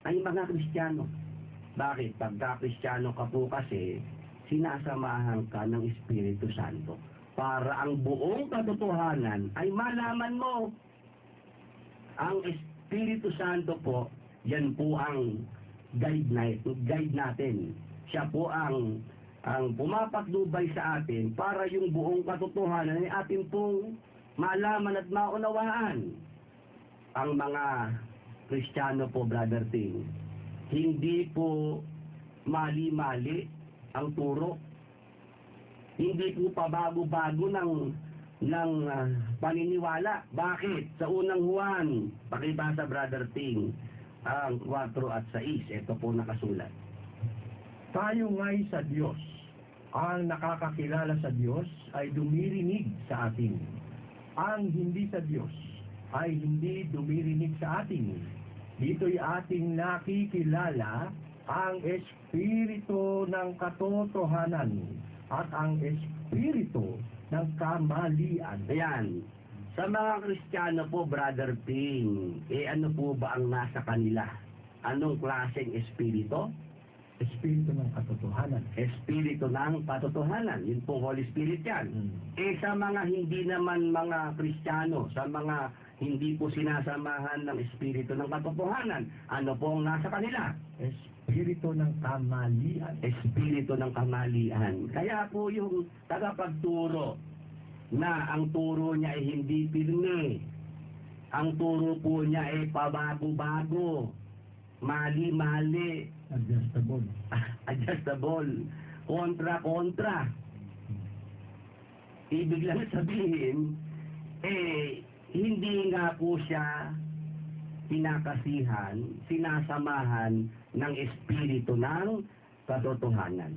kaming mga Kristiyano. Bakit? Pagka Kristiyano ka po kasi, sinasamahan ka ng Espiritu Santo para ang buong katotohanan ay malaman mo. Ang Espiritu Santo po, yan po ang guide, na, guide natin. Siya po ang ang pumapatnubay sa atin para yung buong katotohanan ay atin pong malaman at maunawaan. Ang mga Kristiyano po, Brother Ting, hindi po mali-mali ang turo. Hindi po pabago-bago ng ng ah, paniniwala. Bakit? Sa unang Juan, pakibasa Brother Ting, ang 4 at 6, ito po nakasulat. Tayo nga'y sa Diyos. Ang nakakakilala sa Diyos ay dumirinig sa atin. Ang hindi sa Diyos ay hindi dumirinig sa atin. Dito'y ating nakikilala ang Espiritu ng katotohanan at ang Espiritu ng kamalian. Ayan. Sa mga Kristiyano po, Brother Ping, eh ano po ba ang nasa kanila? Anong klaseng espiritu? Espiritu ng katotohanan. Espiritu ng patotohanan. Yun po, Holy Spirit yan. Eh sa mga hindi naman mga Kristiyano, sa mga hindi po sinasamahan ng Espiritu ng katotohanan, ano po ang nasa kanila? Espiritu ng kamalian. Espiritu ng kamalian. Kaya po yung tagapagturo na ang turo niya ay hindi pirme. Ang turo po niya ay pabago-bago, mali-mali, Adjustable. adjustable, kontra-kontra. Ibig lang sabihin, eh, hindi nga po siya pinakasihan, sinasamahan ng espiritu ng katotohanan.